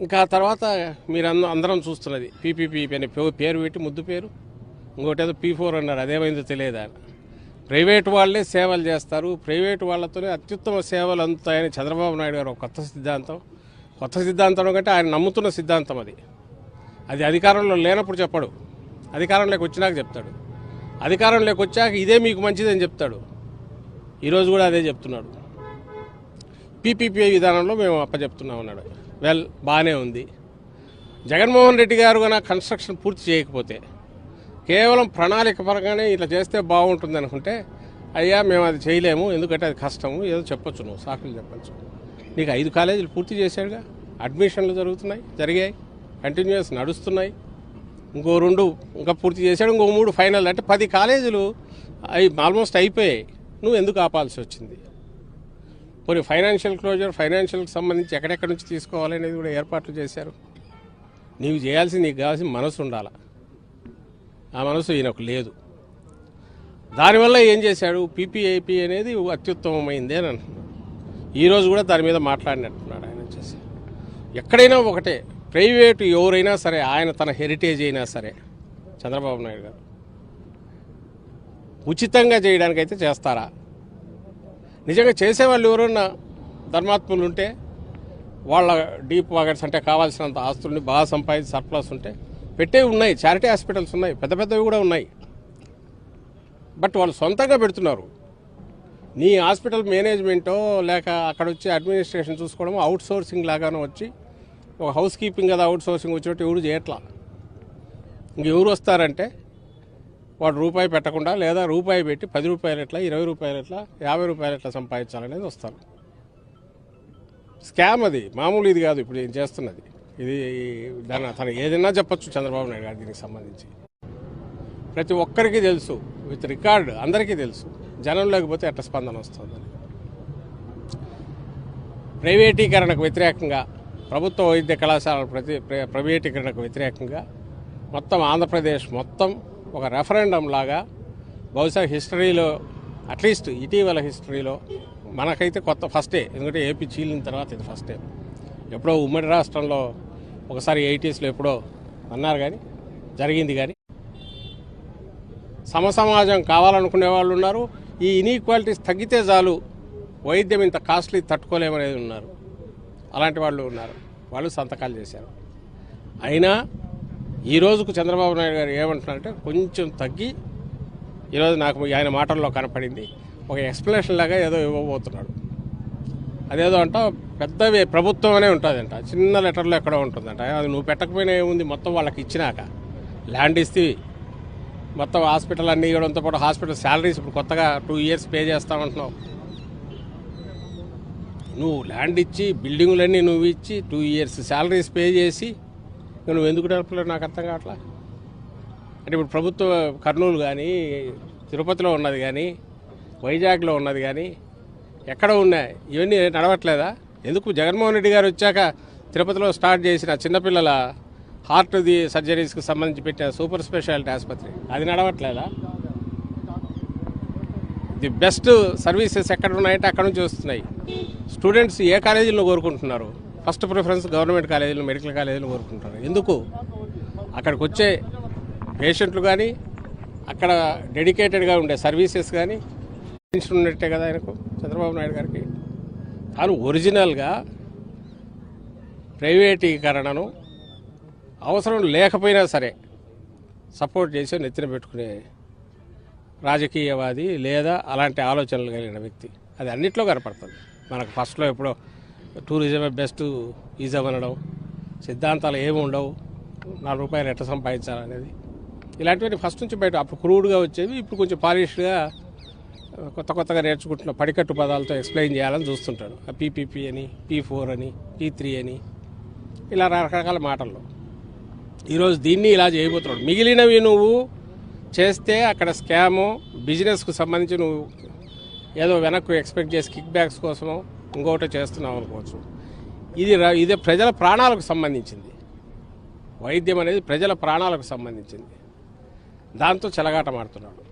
ఇంకా తర్వాత మీరు అందరం చూస్తున్నది. పీపీపీ అని పేరు పెట్టి ముద్దు పేరు. ఇంకోటేదో పీ ఫోర్ అన్నారు. అదేమైందో తెలియదు? ప్రైవేట్ వాళ్ళే సేవలు చేస్తారు. ప్రైవేట్ వాళ్ళతోనే అత్యుత్తమ సేవలు అందుతాయని చంద్రబాబు నాయుడు గారు కొత్త సిద్ధాంతం. కొత్త సిద్ధాంతం కంటే ఆయన నమ్ముతున్న సిద్ధాంతం అది. అది అధికారంలో లేనప్పుడు చెప్పడు. అధికారంలోకి వచ్చినాక చెప్తాడు. అధికారంలోకి వచ్చాక ఇదే మీకు మంచిదని చెప్తాడు. ఈరోజు కూడా అదే చెప్తున్నాడు. పీపీపీ విధానంలో మేము అప్పచెప్తున్నాం అన్నాడు. వెల్ బాగానే ఉంది. జగన్మోహన్ రెడ్డి గారు కనుక కన్స్ట్రక్షన్ పూర్తి చేయకపోతే కేవలం ప్రణాళిక పరంగానే ఇట్లా చేస్తే బాగుంటుంది అనుకుంటే అయ్యా మేము అది చేయలేము ఎందుకంటే అది కష్టము ఏదో చెప్పొచ్చు నువ్వు సాకులు చెప్పొచ్చు. నీకు ఐదు కాలేజీలు పూర్తి చేశాడుగా అడ్మిషన్లు జరుగుతున్నాయి జరిగాయి కంటిన్యూస్ నడుస్తున్నాయి. ఇంకో రెండు ఇంకా పూర్తి చేశాడు ఇంకో మూడు ఫైనల్ అంటే పది కాలేజీలు అవి ఆల్మోస్ట్ అయిపోయాయి. నువ్వు ఎందుకు ఆపాల్సి వచ్చింది? మరి ఫైనాన్షియల్ క్లోజర్ ఫైనాన్షియల్కి సంబంధించి ఎక్కడెక్కడి నుంచి తీసుకోవాలనేది కూడా ఏర్పాట్లు చేశారు. నీవు చేయాల్సి నీకు కావాల్సిన మనసు ఉండాల. ఆ మనసు ఈయనకు లేదు. దానివల్ల ఏం చేశాడు? పీపీఐపీ అనేది అత్యుత్తమమైంది అని అంటున్నాడు. ఈరోజు కూడా దాని మీద మాట్లాడినట్టున్నాడు ఆయన వచ్చేసి. ఎక్కడైనా ఒకటే ప్రైవేటు ఎవరైనా సరే ఆయన తన హెరిటేజ్ అయినా సరే చంద్రబాబు నాయుడు గారు ఉచితంగా చేయడానికైతే చేస్తారా? నిజంగా చేసేవాళ్ళు ఎవరన్నా ధర్మాత్ములు ఉంటే వాళ్ళ డీప్ వాగట్స్ అంటే కావాల్సినంత ఆస్తుల్ని బాగా సంపాదించి సర్ప్లస్ ఉంటే పెట్టేవి ఉన్నాయి చారిటీ హాస్పిటల్స్ ఉన్నాయి పెద్ద పెద్దవి కూడా ఉన్నాయి. బట్ వాళ్ళు సొంతంగా పెడుతున్నారు. నీ హాస్పిటల్ మేనేజ్మెంటో లేక అక్కడ వచ్చి అడ్మినిస్ట్రేషన్ చూసుకోవడం అవుట్ సోర్సింగ్ లాగానో వచ్చి ఒక హౌస్ కీపింగ్ కదా అవుట్ సోర్సింగ్ వచ్చినట్టు ఎవరు చేయట్లా? ఇంక ఎవరు వస్తారంటే వాడు రూపాయి పెట్టకుండా లేదా రూపాయి పెట్టి పది రూపాయలు ఎట్లా ఇరవై రూపాయలు ఎట్లా యాభై రూపాయలు ఎట్లా సంపాదించాలనేది వస్తారు స్కామ్ అది. మామూలు ఇది కాదు ఇప్పుడు ఏం చేస్తున్నది. ఇది దాని తను ఏదైనా చెప్పొచ్చు చంద్రబాబు నాయుడు గారు దీనికి సంబంధించి. ప్రతి ఒక్కరికి తెలుసు. విత్ రికార్డ్ అందరికీ తెలుసు. జనం లేకపోతే ఎట్ట స్పందన వస్తుందని. ప్రైవేటీకరణకు వ్యతిరేకంగా ప్రభుత్వ వైద్య కళాశాలల ప్రతి ప్రైవేటీకరణకు వ్యతిరేకంగా మొత్తం ఆంధ్రప్రదేశ్ మొత్తం ఒక రెఫరెండం లాగా బహుశా హిస్టరీలో అట్లీస్ట్ ఇటీవల హిస్టరీలో మనకైతే కొత్త ఫస్టే ఎందుకంటే ఏపీ చీలిన తర్వాత ఇది ఫస్టే ఎప్పుడో ఉమ్మడి రాష్ట్రంలో ఒకసారి ఎయిటీస్లో ఎప్పుడో అన్నారు కానీ జరిగింది కానీ. సమసమాజం కావాలనుకునే వాళ్ళు ఉన్నారు. ఈ ఇన్ఈక్వాలిటీస్ తగ్గితే చాలు వైద్యం ఇంత కాస్ట్లీ తట్టుకోలేమనేది ఉన్నారు. అలాంటి వాళ్ళు ఉన్నారు. వాళ్ళు సంతకాలు చేశారు. అయినా ఈ రోజుకు చంద్రబాబు నాయుడు గారు ఏమంటున్నారంటే కొంచెం తగ్గి ఈరోజు నాకు ఆయన మాటల్లో కనపడింది. ఒక ఎక్స్ప్లెనేషన్ లాగా ఏదో ఇవ్వబోతున్నాడు. అదేదో అంట పెద్దవి ప్రభుత్వం అనే ఉంటుందంట. చిన్న లెటర్లో ఎక్కడో ఉంటుందంట. అది నువ్వు పెట్టకపోయినా ఏముంది? మొత్తం వాళ్ళకి ఇచ్చినాక. ల్యాండ్ ఇస్తే మొత్తం హాస్పిటల్ అన్నీ ఇవ్వడంతో పాటు హాస్పిటల్ శాలరీస్ ఇప్పుడు కొత్తగా టూ ఇయర్స్ పే చేస్తామంటున్నావు. నువ్వు ల్యాండ్ ఇచ్చి బిల్డింగులన్నీ నువ్వు ఇచ్చి టూ ఇయర్స్ శాలరీస్ పే చేసి నువ్వు ఎందుకు నడపలేదు నాకు అర్థం కావట్లా? అంటే ఇప్పుడు ప్రభుత్వ కర్నూలు కానీ తిరుపతిలో ఉన్నది కానీ వైజాగ్లో ఉన్నది కానీ ఎక్కడ ఉన్నాయి ఇవన్నీ నడవట్లేదా? ఎందుకు జగన్మోహన్ రెడ్డి గారు వచ్చాక తిరుపతిలో స్టార్ట్ చేసిన చిన్నపిల్లల హార్ట్ ది సర్జరీస్కి సంబంధించి పెట్టిన సూపర్ స్పెషాలిటీ ఆసుపత్రి అది నడవట్లేదా? ది బెస్ట్ సర్వీసెస్ ఎక్కడ ఉన్నాయంటే అక్కడ నుంచి వస్తున్నాయి. స్టూడెంట్స్ ఏ కాలేజీలో కోరుకుంటున్నారు? ఫస్ట్ ప్రిఫరెన్స్ గవర్నమెంట్ కాలేజీలు మెడికల్ కాలేజీలు కోరుకుంటున్నారు ఎందుకు? అక్కడికి వచ్చే పేషెంట్లు కానీ అక్కడ డెడికేటెడ్గా ఉండే సర్వీసెస్ కానీ ఉన్నట్టే కదా ఆయనకు చంద్రబాబు నాయుడు గారికి. తాను ఒరిజినల్గా ప్రైవేటీకరణను అవసరం లేకపోయినా సరే సపోర్ట్ చేసి నెత్తిన పెట్టుకునే రాజకీయవాది లేదా అలాంటి ఆలోచనలు కలిగిన వ్యక్తి. అది అన్నిట్లో కనపడుతుంది. మనకు ఫస్ట్లో ఎప్పుడో టూరిజమే బెస్ట్ ఈజం అనడం సిద్ధాంతాలు ఏమి ఉండవు నాలుగు రూపాయలు ఎట్లా సంపాదించాలనేది. ఇలాంటివన్నీ ఫస్ట్ నుంచి బయట అప్పుడు క్రూడ్గా వచ్చేవి ఇప్పుడు కొంచెం పాలిష్గా కొత్త కొత్తగా నేర్చుకుంటున్న పడికట్టు పదాలతో ఎక్స్ప్లెయిన్ చేయాలని చూస్తుంటాడు. ఆ పీపీపీ అని పీ ఫోర్ అని పీ త్రీ అని ఇలా రకరకాల మాటల్లో. ఈరోజు దీన్ని ఇలా చేయబోతున్నాడు. మిగిలినవి నువ్వు చేస్తే అక్కడ స్కాము బిజినెస్కు సంబంధించి నువ్వు ఏదో వెనక్కు ఎక్స్పెక్ట్ చేసి కిక్ బ్యాక్స్ కోసమో ఇంకొకటి చేస్తున్నాం అనుకోవచ్చు. ఇది ఇదే ఇది ప్రజల ప్రాణాలకు సంబంధించింది. వైద్యం అనేది ప్రజల ప్రాణాలకు సంబంధించింది. దాంతో చెలగాటమాడుతున్నాడు.